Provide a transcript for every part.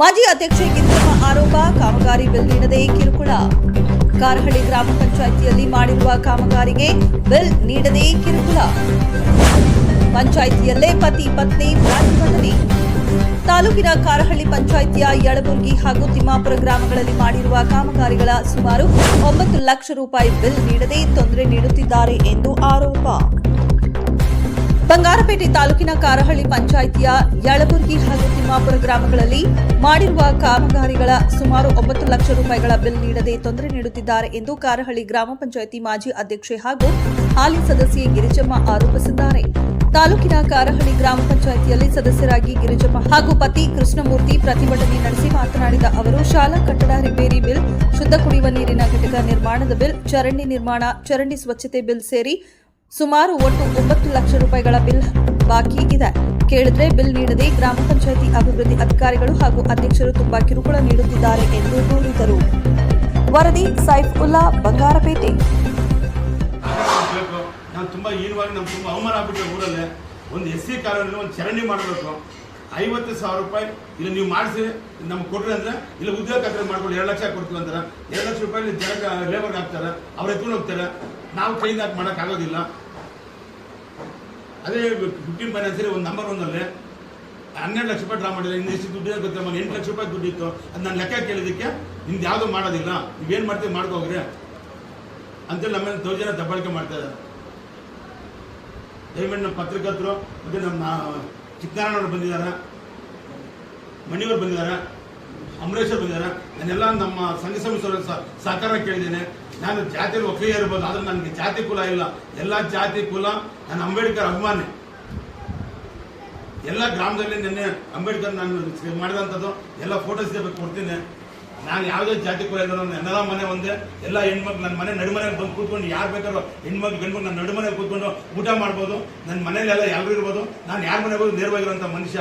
ಮಾಜಿ ಅಧ್ಯಕ್ಷೆ ಗಿದ್ದಮ್ಮ ಆರೋಪ, ಕಾಮಗಾರಿ ಬಿಲ್ ನೀಡದೆ ಕಿರುಕುಳ. ಕಾರಹಳ್ಳಿ ಗ್ರಾಮ ಪಂಚಾಯಿತಿಯಲ್ಲಿ ಮಾಡಿರುವ ಕಾಮಗಾರಿಗೆ ಬಿಲ್ ನೀಡದೆ ಕಿರುಕುಳ. ಪಂಚಾಯಿತಿಯಲ್ಲೇ ಪತಿ ಪತ್ನಿ ಪ್ರತಿಭಟನೆ ತಾಲೂಕಿನ ಕಾರಹಳ್ಳಿ ಪಂಚಾಯಿತಿಯ ಯಳಬುರ್ಗಿ ಹಾಗೂ ತಿಮ್ಮಾಪುರ ಗ್ರಾಮಗಳಲ್ಲಿ ಮಾಡಿರುವ ಕಾಮಗಾರಿಗಳ ಸುಮಾರು ಒಂಬತ್ತು ಲಕ್ಷ ರೂಪಾಯಿ ಬಿಲ್ ನೀಡದೆ ತೊಂದರೆ ನೀಡುತ್ತಿದ್ದಾರೆ ಎಂದು ಆರೋಪ. ಬಂಗಾರಪೇಟೆ ತಾಲೂಕಿನ ಕಾರಹಳ್ಳಿ ಪಂಚಾಯಿತಿಯ ಯಳಬುರ್ಗಿ ಹಾಗೂ ತಿಮ್ಮಾಪುರ ಗ್ರಾಮಗಳಲ್ಲಿ ಮಾಡಿರುವ ಕಾಮಗಾರಿಗಳ ಸುಮಾರು ಒಂಬತ್ತು ಲಕ್ಷ ರೂಪಾಯಿಗಳ ಬಿಲ್ ನೀಡದೆ ತೊಂದರೆ ನೀಡುತ್ತಿದ್ದಾರೆ ಎಂದು ಕಾರಹಳ್ಳಿ ಗ್ರಾಮ ಪಂಚಾಯಿತಿ ಮಾಜಿ ಅಧ್ಯಕ್ಷೆ ಹಾಗೂ ಹಾಲಿ ಸದಸ್ಯೆ ಗಿರಿಜಮ್ಮ ಆರೋಪಿಸಿದ್ದಾರೆ. ತಾಲೂಕಿನ ಕಾರಹಳ್ಳಿ ಗ್ರಾಮ ಪಂಚಾಯಿತಿಯಲ್ಲಿ ಸದಸ್ಯರಾಗಿ ಗಿರಿಜಮ್ಮ ಹಾಗೂ ಪತಿ ಕೃಷ್ಣಮೂರ್ತಿ ಪ್ರತಿಭಟನೆ ನಡೆಸಿ ಮಾತನಾಡಿದ ಅವರು, ಶಾಲಾ ಕಟ್ಟಡ ರಿಪೇರಿ ಬಿಲ್, ಶುದ್ಧ ಕುಡಿಯುವ ನೀರಿನ ಘಟಕ ನಿರ್ಮಾಣದ ಬಿಲ್, ಚರಂಡಿ ನಿರ್ಮಾಣ, ಚರಂಡಿ ಸ್ವಚ್ಛತೆ ಬಿಲ್ ಸೇರಿ ಸುಮಾರು ಒಟ್ಟು ಒಂಬತ್ತು ಲಕ್ಷ ರೂಪಾಯಿಗಳ ಬಿಲ್ ಬಾಕಿ ಇದೆ. ಕೇಳಿದ್ರೆ ಬಿಲ್ ನೀಡದೆ ಗ್ರಾಮ ಪಂಚಾಯಿತಿ ಅಭಿವೃದ್ಧಿ ಅಧಿಕಾರಿಗಳು ಹಾಗೂ ಅಧ್ಯಕ್ಷರು ತುಂಬಾ ಕಿರುಕುಳ ನೀಡುತ್ತಿದ್ದಾರೆ ಎಂದು ದೂರಿದರು. ವರದಿ ಸೈಫ್ ಉಲ್ಲಾ, ಬಂಗಾರಪೇಟೆ. ಅವಮಾನ ಆಗ್ಬಿಟ್ಟು ಊರಲ್ಲೇ. ಒಂದು ಎಸ್ ಸಿ ಕಾರ್ಯ ಒಂದು ಚರಂಡಿ ಮಾಡಬೇಕು. ಐವತ್ತು ಸಾವಿರ ರೂಪಾಯಿ ಇಲ್ಲ ನೀವು ಮಾಡಿಸಿ, ನಮ್ಗೆ ಕೊಡ್ರಿ ಅಂದ್ರೆ, ಇಲ್ಲ ಉದ್ಯೋಗ ಖಾತ್ರಿ ಮಾಡ್ಕೊಂಡು ಎರಡು ಲಕ್ಷ ಕೊಡ್ತೀವಿ ಅಂತಾರೆ. ಎರಡು ಲಕ್ಷ ರೂಪಾಯಿ ಜನ ಲೇಬರ್ ಹಾಕ್ತಾರೆ, ಅವ್ರು ಎತ್ಕೊಂಡು ಹೋಗ್ತಾರೆ. ನಾವು ಕೈಯಿಂದ ಹಾಕಿ ಮಾಡೋಕ್ಕಾಗೋದಿಲ್ಲ ಅದೇ ಫಿಫ್ಟೀನ್ ಫೈನಾನ್ಸಲ್ಲಿ ಒಂದು ನಂಬರ್ ಒಂದಲ್ಲಿ ಹನ್ನೆರಡು ಲಕ್ಷ ರೂಪಾಯಿ ಡ್ರಾ ಮಾಡಿದ್ರೆ ಇನ್ನು ಎಷ್ಟು ದುಡ್ಡು ಗೊತ್ತಿಲ್ಲ ಮೊನ್ನೆ ಎಂಟು ಲಕ್ಷ ರೂಪಾಯಿ ದುಡ್ಡು ಇತ್ತು. ಅದು ನಾನು ಲೆಕ್ಕ ಕೇಳಿದ್ದಕ್ಕೆ ನಿಮ್ದು ಯಾವುದೂ ಮಾಡೋದಿಲ್ಲ. ನೀವೇನು ಮಾಡ್ತೀವಿ ಮಾಡ್ಕೋಗ್ರಿ ಅಂತೇಳಿ ನಮ್ಮಲ್ಲಿ ಮೇಲೆ ಜನ ದಬ್ಬಾಳಿಕೆ ಮಾಡ್ತಾ ಇದ್ದಾರೆ. ದಯವಿಟ್ಟು ನಮ್ಮ ಪತ್ರಕರ್ತರು ಮತ್ತು ನಮ್ಮ ಚಿಕ್ಕನಾರಾಯಣವ್ರು ಬಂದಿದ್ದಾರೆ, ಮಣಿಯವರು ಬಂದಿದ್ದಾರೆ ಅಮರೇಶ್ ಅವ್ರು ಬಂದಿದ್ದಾರೆ. ನಾನೆಲ್ಲ ನಮ್ಮ ಸಂಘ ಸಂಸ್ಥೆಗಳ ಸಹಕಾರ ಕೇಳಿದ್ದೇನೆ. ನಾನು ಜಾತಿಯಲ್ಲಿ ಒಕ್ಕಲಿಗ ಇರ್ಬೋದು, ಆದ್ರೆ ನನಗೆ ಜಾತಿ ಕುಲ ಇಲ್ಲ. ಎಲ್ಲ ಜಾತಿ ಕುಲ ನಾನು ಅಂಬೇಡ್ಕರ್ ಅಭಿಮಾನಿ. ಎಲ್ಲ ಗ್ರಾಮದಲ್ಲಿ ನಿನ್ನೆ ಅಂಬೇಡ್ಕರ್ ನಾನು ಮಾಡಿದಂಥದ್ದು, ಎಲ್ಲ ಫೋಟೋಸ್ ಕೊಡ್ತೀನಿ. ನಾನು ಯಾವುದೇ ಜಾತಿ ಕುಲ ನನ್ನ ನನ್ನೆಲ್ಲ ಮನೆ ಒಂದೇ, ಎಲ್ಲ ಹೆಣ್ಮಕ್ಳು ನನ್ನ ಮನೆ ನಡುಮನೆ ಬಂದು ಕೂತ್ಕೊಂಡು ಯಾರು ಬೇಕಾದ್ರೂ ಹೆಣ್ಮಕ್ಳು ಗಂಡು ನನ್ನ ನಡುಮನೆ ಕೂತ್ಕೊಂಡು ಊಟ ಮಾಡ್ಬೋದು, ನನ್ನ ಮನೇಲೆಲ್ಲ ಎಲ್ಲರೂ ಇರ್ಬೋದು, ನಾನು ಯಾರ ಮನೆಗೆ ಹೋಗಿ ನೇರವಾಗಿರುವಂಥ ಮನುಷ್ಯ.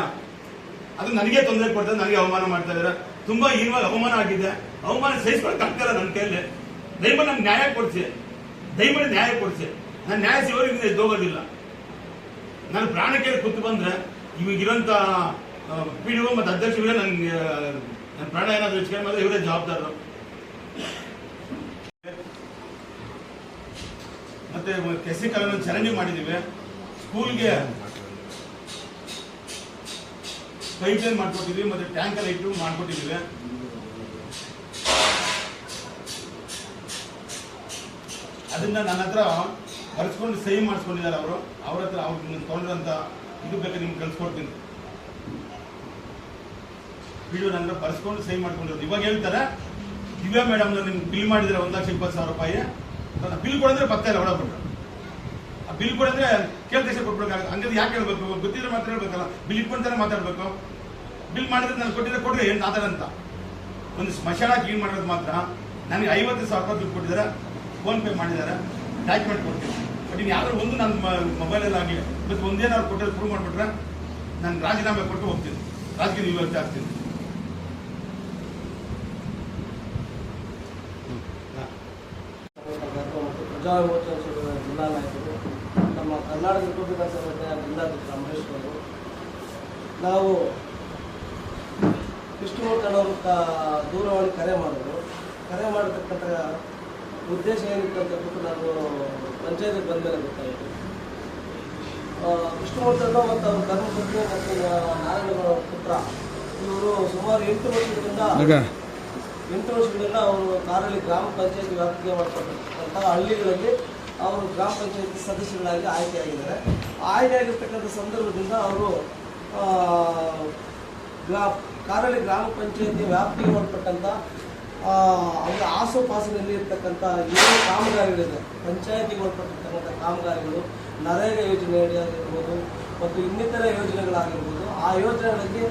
ಅದು ನನಗೆ ತೊಂದರೆ ಕೊಡ್ತಾರೆ ನನಗೆ ಅವಮಾನ ಮಾಡ್ತಾ ಇದ್ದಾರೆ. ತುಂಬಾ ಹೀನವಾಗಿ ಅವಮಾನ ಆಗಿದೆ. ಅವಮಾನ ಸಹಿಸ್ಕೊಳಕ್ ಆಗ್ತಾರ ನನ್ನ ಕೈಯಲ್ಲಿ. ದಯಮಾಡಿ ನಮ್ಗೆ ನ್ಯಾಯ ಕೊಡಿಸಿ. ದಯಮಾಡಿ ನ್ಯಾಯ ಕೊಡಿಸಿ. ನಾನು ನ್ಯಾಯ ಸಿಗೋರಿಗೆ ಹೋಗೋದಿಲ್ಲ. ನಾನು ಪ್ರಾಣಕ್ಕೆ ಕೂತು ಬಂದ್ರೆ ಇವಾಗಿರೋಂಥ ಪಿ ಡಿ ಒ ಮತ್ತು ಅಧ್ಯಕ್ಷ ನನಗೆ ನನ್ನ ಪ್ರಾಣ ಏನಾದರೂ ಹೆಚ್ಚು ಕಡಿಮೆ ಇವರೇ ಜವಾಬ್ದಾರರು. ಮತ್ತೆ ಕೆಸಿ ಕಾಲೋನಿ ಚರಂಡಿ ಮಾಡಿದ್ದೀವಿ. ಸ್ಕೂಲ್ಗೆ ಪೈಪ್ ಲೈನ್ ಮಾಡ್ಕೊಟ್ಟಿದ್ವಿ, ಮತ್ತೆ ಟ್ಯಾಂಕರ್ ಇಟ್ಟು ಮಾಡ್ಕೊಟ್ಟಿದ್ದೀವಿ. ಅದನ್ನ ನನ್ನ ಹತ್ರ ಬರೆಸ್ಕೊಂಡು ಸಹಿ ಮಾಡಿಸ್ಕೊಂಡಿದ್ದಾರೆ ಅವರು. ಅವ್ರ ಹತ್ರ ಅವ್ರು ತೊಗೊಂಡಿರೋಂಥ ಇದು ಬೇಕಾದ್ರೆ ನಿಮ್ಗೆ ಕಳ್ಸ್ಕೊಡ್ತೀನಿ. ವಿಡಿಯೋ ನನ್ನ ಬರ್ಸ್ಕೊಂಡು ಸೈನ್ ಮಾಡ್ಕೊಂಡಿರೋದು. ಇವಾಗ ಹೇಳ್ತಾರೆ, ದಿವ್ಯಾ ಮೇಡಮ್ ನಿಮ್ಗೆ ಬಿಲ್ ಮಾಡಿದ್ರೆ ಒಂದು ಲಕ್ಷ ಇಪ್ಪತ್ತು ಸಾವಿರ ರೂಪಾಯಿ. ಬಿಲ್ ಕೊಡಿದ್ರೆ ಬರ್ತಾ ಇಲ್ಲ ಹೊಡಬಿಟ್ರು ಆ ಬಿಲ್ ಕೊಡಿದ್ರೆ ಕೇಳ್ದೇಶ ಕೊಟ್ಬಿಡ್ಬೇಕು ಹಂಗಂದ್ರೆ ಯಾಕೆ ಹೇಳ್ಬೇಕು? ಗೊತ್ತಿದ್ರೆ ಮಾತ್ರ ಹೇಳ್ಬೇಕಲ್ಲ. ಬಿಲ್ ಇಟ್ಕೊಂತಾನೆ ಮಾತಾಡ್ಬೇಕು. ಬಿಲ್ ಮಾಡಿದ್ರೆ ನಾನು ಕೊಟ್ಟಿದ್ರೆ ಕೊಡ್ರಿ, ಏನು ಅಂತ. ಒಂದು ಸ್ಮಶಾನ ಕ್ಲೀನ್ ಮಾಡೋದು ಮಾತ್ರ. ನನಗೆ ಐವತ್ತು ಸಾವಿರ ರೂಪಾಯಿ ದುಡ್ಡು ಕೊಟ್ಟಿದ್ದಾರೆ. ಫೋನ್ ಪೇ ಮಾಡಿದ್ದಾರೆ. ಡಾಕ್ಯುಮೆಂಟ್ ಕೊಡ್ತೀನಿ. ಬಟ್ ಇನ್ನು ಯಾರು ಒಂದು ನನ್ನ ಮೊಬೈಲಲ್ಲಿ ಆಗಲಿ ಮತ್ತು ಒಂದೇನಾದ್ರು ಕೊಟ್ಟರೆ ಪ್ರೂವ್ ಮಾಡಿಬಿಟ್ರೆ, ನಾನು ರಾಜೀನಾಮೆ ಕೊಟ್ಟು ಹೋಗ್ತೀನಿ. ರಾಜಕೀಯ ನಿವೃತ್ತಿ ಆಗ್ತೀನಿ ಮತ್ತು ಪ್ರಜಾಮೋರ್ಚಾ ಜಿಲ್ಲಾ ನಾಯಕರು, ನಮ್ಮ ಕರ್ನಾಟಕ ರಿಪಬ್ಲಿಕನ್ ಸಂಘಟನೆಯ ಜಿಲ್ಲಾಧ್ಯಕ್ಷ ಅಮರೇಶ್ ಅವರು, ನಾವು ವಿಷ್ಣುಮೂರ್ತಿಯವರು ಕ- ದೂರವಾಣಿ ಕರೆ ಮಾಡಿದ್ರು ಕರೆ ಮಾಡತಕ್ಕಂಥ ಉದ್ದೇಶ ಏನಿತ್ತು ಅಂತ ಬಿಟ್ಟು ನಾನು ಪಂಚಾಯತಿಗೆ ಬಂದ ಮೇಲೆ ಗೊತ್ತಾಯಿತು ವಿಷ್ಣುಮೂರ್ತಿಯವರು ಮತ್ತು ಅವ್ರ ಧರ್ಮಪತ್ನಿ ಮತ್ತು ನಾರಾಯಣಗೌಡ ಪುತ್ರ. ಇವರು ಸುಮಾರು ಎಂಟು ವರ್ಷದಿಂದ ಎಂಟು ವರ್ಷಗಳಿಂದ ಅವರು ಕಾರಲ್ಲಿ ಗ್ರಾಮ ಪಂಚಾಯತ್ ವ್ಯಾಪ್ತಿಗೆ ಮಾಡ್ತಕ್ಕಂಥ ಹಳ್ಳಿಗಳಲ್ಲಿ ಅವರು ಗ್ರಾಮ ಪಂಚಾಯತ್ ಸದಸ್ಯರಾಗಿ ಆಯ್ಕೆಯಾಗಿದ್ದಾರೆ. ಆಯ್ಕೆಯಾಗಿರ್ತಕ್ಕಂಥ ಸಂದರ್ಭದಿಂದ ಅವರು ಗ್ರಾ ಕಾರಲ್ಲಿ ಗ್ರಾಮ ಪಂಚಾಯತಿ ವ್ಯಾಪ್ತಿಗೆ ಆ, ಅವರ ಆಸುಪಾಸಿನಲ್ಲಿ ಇರ್ತಕ್ಕಂಥ ಏನು ಕಾಮಗಾರಿಗಳಿದೆ. ಪಂಚಾಯತಿಗೆ ಒಳಪಟ್ಟಿರ್ತಕ್ಕಂಥ ಕಾಮಗಾರಿಗಳು ನರೇಗಾ ಯೋಜನೆ ಆಗಿರ್ಬೋದು ಮತ್ತು ಇನ್ನಿತರ ಯೋಜನೆಗಳಾಗಿರ್ಬೋದು. ಆ ಯೋಜನೆಗಳಲ್ಲಿ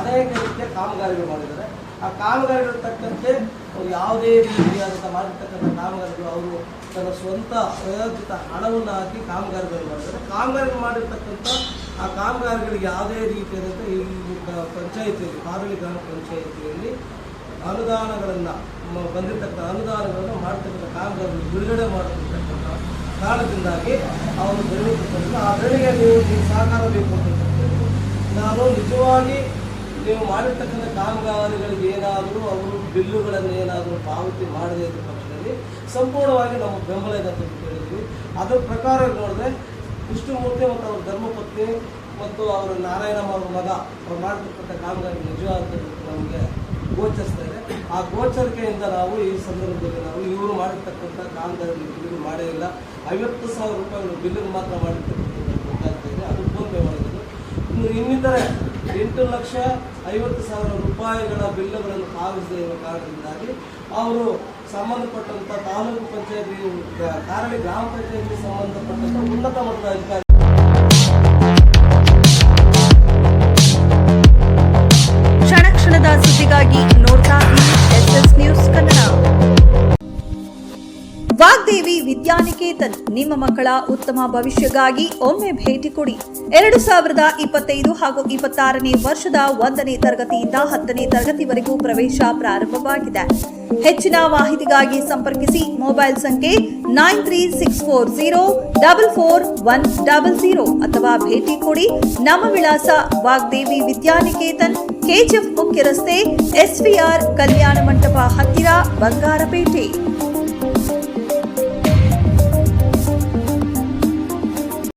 ಅನೇಕ ರೀತಿಯ ಕಾಮಗಾರಿಗಳು ಮಾಡಿದ್ದಾರೆ. ಆ ಕಾಮಗಾರಿಗಳು ತಕ್ಕಂತೆ ಅವ್ರು ಯಾವುದೇ ರೀತಿಯಾದಂಥ ಮಾಡಿರ್ತಕ್ಕಂಥ ಕಾಮಗಾರಿಗಳು, ಅವರು ತನ್ನ ಸ್ವಂತ ಪ್ರಯೋಜಿತ ಹಣವನ್ನು ಹಾಕಿ ಕಾಮಗಾರಿಗಳನ್ನು ಮಾಡಿದ್ದಾರೆ ಕಾಮಗಾರಿಗಳು ಮಾಡಿರ್ತಕ್ಕಂಥ ಆ ಕಾಮಗಾರಿಗಳಿಗೆ ಯಾವುದೇ ರೀತಿಯಾದಂಥ ಈ ಪಂಚಾಯಿತಿಯಲ್ಲಿ ಕಾರಳಿ ಗ್ರಾಮ ಪಂಚಾಯಿತಿಯಲ್ಲಿ ಅನುದಾನಗಳನ್ನು ಬಂದಿರತಕ್ಕ ಅನುದಾನಗಳನ್ನು ಮಾಡ್ತಕ್ಕಂಥ ಕಾಮಗಾರಿಗಳು ಬಿಡುಗಡೆ ಮಾಡಿರ್ತಕ್ಕಂಥ ಕಾರಣದಿಂದಾಗಿ ಅವರು ಕೊಟ್ಟಿದ್ದಾರೆ ಆ ನೀವು ನೀವು ಸಹಕಾರ ಬೇಕು ಅಂತ ನಾನು ನಿಜವಾಗಿ ನೀವು ಮಾಡಿರ್ತಕ್ಕಂಥ ಕಾಮಗಾರಿಗಳಿಗೆ ಏನಾದರೂ ಅವರು ಬಿಲ್ಲುಗಳನ್ನು ಏನಾದರೂ ಪಾವತಿ ಮಾಡದೇ ಇದ್ದ ಪಕ್ಷದಲ್ಲಿ ಸಂಪೂರ್ಣವಾಗಿ ನಮ್ಮ ಬೆಂಬಲ ಇದೆ ಅಂತ ಹೇಳಿದ್ವಿ ಅದರ ಪ್ರಕಾರ ನೋಡಿದ್ರೆ ವಿಷ್ಣುಮೂರ್ತಿ ಮತ್ತು ಅವರ ಧರ್ಮಪತ್ನಿ ಮತ್ತು ಅವರ ನಾರಾಯಣಮ್ಮ ಅವರ ಮಗ ಅವ್ರು ಮಾಡಿರ್ತಕ್ಕಂಥ ಕಾಮಗಾರಿ ನಿಜವಾದ ನಮಗೆ ಗೋಚರಿಸ್ತಾ ಇದೆ. ಆ ಗೋಚರಿಕೆಯಿಂದ ನಾವು ಈ ಸಂದರ್ಭದಲ್ಲಿ ನಾವು ಇವರು ಮಾಡಿರ್ತಕ್ಕಂಥ ಕಾಮಗಾರಿ ಬಿಲ್ಲು ಮಾಡೇ ಇಲ್ಲ. ಐವತ್ತು ಸಾವಿರ ರೂಪಾಯಿಗಳು ಬಿಲ್ಲು ಮಾತ್ರ ಮಾಡಿರ್ತಕ್ಕಂಥ ಗೊತ್ತಾಗ್ತಾ ಇದೆ ಅದು ಫೋನ್ ಪೇ ಮಾಡಿದ್ರು ಇನ್ನು ಇನ್ನಿತರೆ ಎಂಟು ಲಕ್ಷ ಐವತ್ತು ಸಾವಿರ ರೂಪಾಯಿಗಳ ಬಿಲ್ಲುಗಳನ್ನು ಪಾವತಿಸದೇ ಇರುವ ಕಾರಣದಿಂದಾಗಿ ಅವರು ಸಂಬಂಧಪಟ್ಟಂತ ತಾಲೂಕು ಪಂಚಾಯತಿ ಕಾರಣ ಗ್ರಾಮ ಪಂಚಾಯತಿ ಸಂಬಂಧಪಟ್ಟಂತ ಉನ್ನತ ಮಟ್ಟದ ಅಧಿಕಾರಿ ಕ್ಷಣ ಸುದ್ದಿಗಾಗಿ ನೋಡ್ತಾ S S news Vagdevi Vidyaniketan. ನಿಮ್ಮ ಮಕ್ಕಳ ಉತ್ತಮ ಭವಿಷ್ಯಕ್ಕಾಗಿ ಒಮ್ಮೆ ಭೇಟಿ ಕೊಡಿ. ಎರಡು ಸಾವಿರದ ಇಪ್ಪತ್ತೈದು ಹಾಗೂ ಇಪ್ಪತ್ತಾರನೇ ವರ್ಷದ ಒಂದನೇ ತರಗತಿಯಿಂದ ಹತ್ತನೇ ತರಗತಿವರೆಗೂ ಪ್ರವೇಶ ಪ್ರಾರಂಭವಾಗಿದೆ. ಹೆಚ್ಚಿನ ಮಾಹಿತಿಗಾಗಿ ಸಂಪರ್ಕಿಸಿ ಮೊಬೈಲ್ ಸಂಖ್ಯೆ nine three six four zero double four one double zero ಅಥವಾ ಭೇಟಿ ಕೊಡಿ. ನಮ್ಮ ವಿಳಾಸ ವಾಗ್ದೇವಿ ವಿದ್ಯಾನಿಕೇತನ್, ಕೆಜಿಎಫ್ ಮುಖ್ಯ ರಸ್ತೆ ಎಸ್ವಿಆರ್ ಕಲ್ಯಾಣ ಮಂಟಪ ಹತ್ತಿರ ಬಂಗಾರಪೇಟೆ.